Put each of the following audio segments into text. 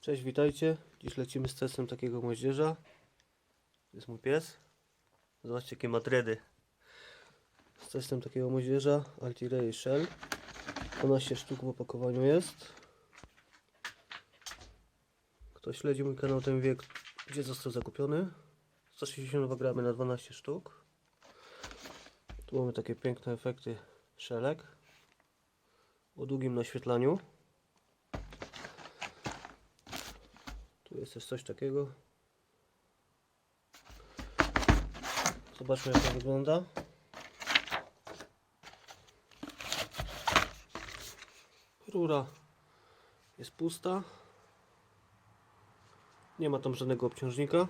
Cześć, witajcie. Dziś lecimy z testem takiego moździerza. To jest mój pies. Zobaczcie jakie ma dredy. Z testem takiego moździerza Altirei Shell. 12 sztuk w opakowaniu jest. Kto śledzi mój kanał, ten wie, gdzie został zakupiony. 162 gramy na 12 sztuk. Tu mamy takie piękne efekty szelek o długim naświetlaniu. Tu jest też coś takiego. Zobaczmy jak to wygląda. Rura jest pusta. Nie ma tam żadnego obciążnika.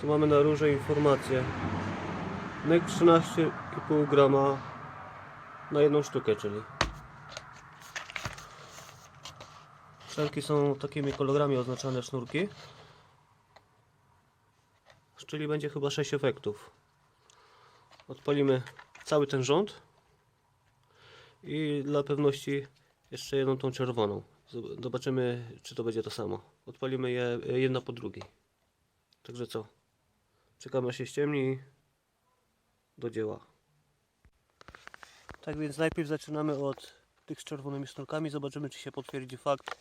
Tu mamy na rurze informację. NEC 13,5 grama na jedną sztukę, czyli Szelki są takimi kolorami oznaczane sznurki. Czyli będzie chyba 6 efektów. Odpalimy cały ten rząd. I dla pewności jeszcze jedną tą czerwoną. Zob- Zobaczymy czy to będzie to samo. Odpalimy je jedna po drugiej. Także co? Czekamy aż się ściemni do dzieła. Tak więc najpierw zaczynamy od tych z czerwonymi sznurkami. Zobaczymy czy się potwierdzi fakt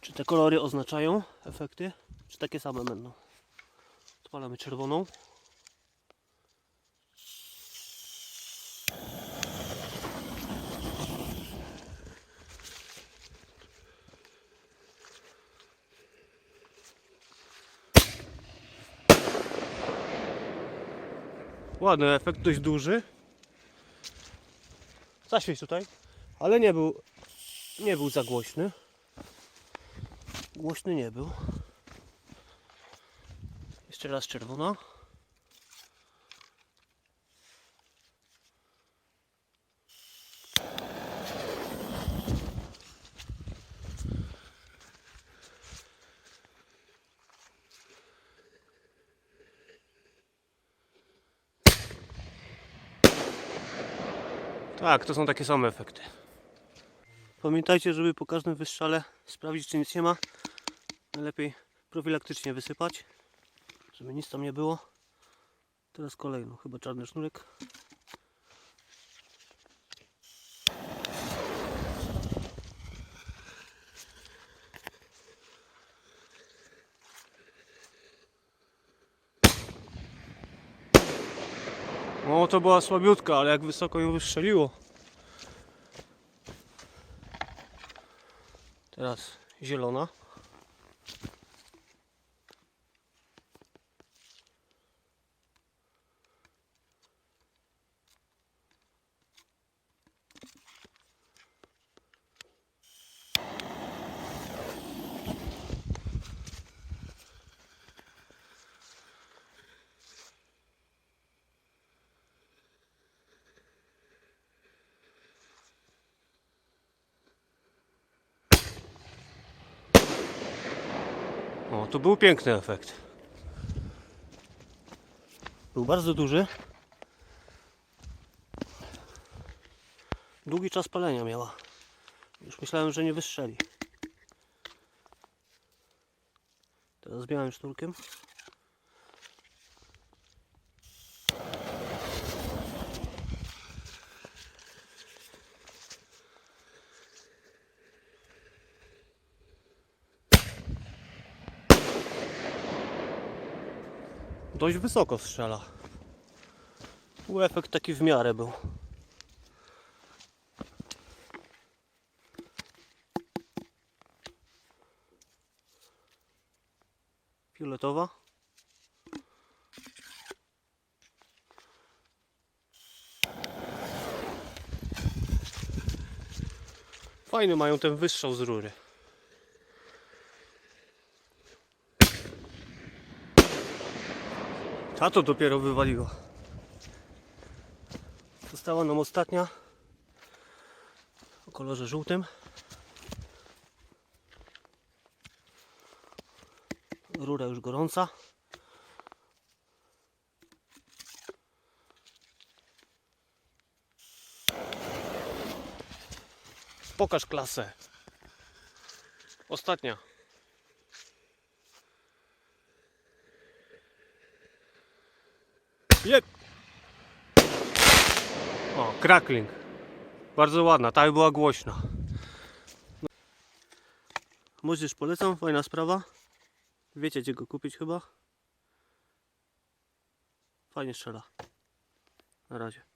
czy te kolory oznaczają efekty, czy takie same będą. Odpalamy czerwoną. Ładny efekt, dość duży. Zaświeć tutaj, ale nie był nie był za głośny. Głośny nie był. Jeszcze raz czerwona. Tak, to są takie same efekty. Pamiętajcie, żeby po każdym wystrzale sprawdzić, czy nic nie ma. Najlepiej profilaktycznie wysypać, żeby nic tam nie było. Teraz kolejną, chyba czarny sznurek. O, to była słabiutka, ale jak wysoko ją wystrzeliło. Teraz zielona. O, to był piękny efekt. Był bardzo duży. Długi czas palenia miała. Już myślałem, że nie wystrzeli. Teraz białym sznurkiem. Dość wysoko strzela. Efekt taki w miarę był. Fioletowa. Fajny mają ten wystrzał z rury. Ta to dopiero wywaliło. Została nam ostatnia o kolorze żółtym. Rura już gorąca. Pokaż klasę. Ostatnia. Jep. O, crackling. Bardzo ładna, ta była głośna. Możesz polecam, fajna sprawa. Wiecie gdzie go kupić chyba. Fajnie strzela. Na razie.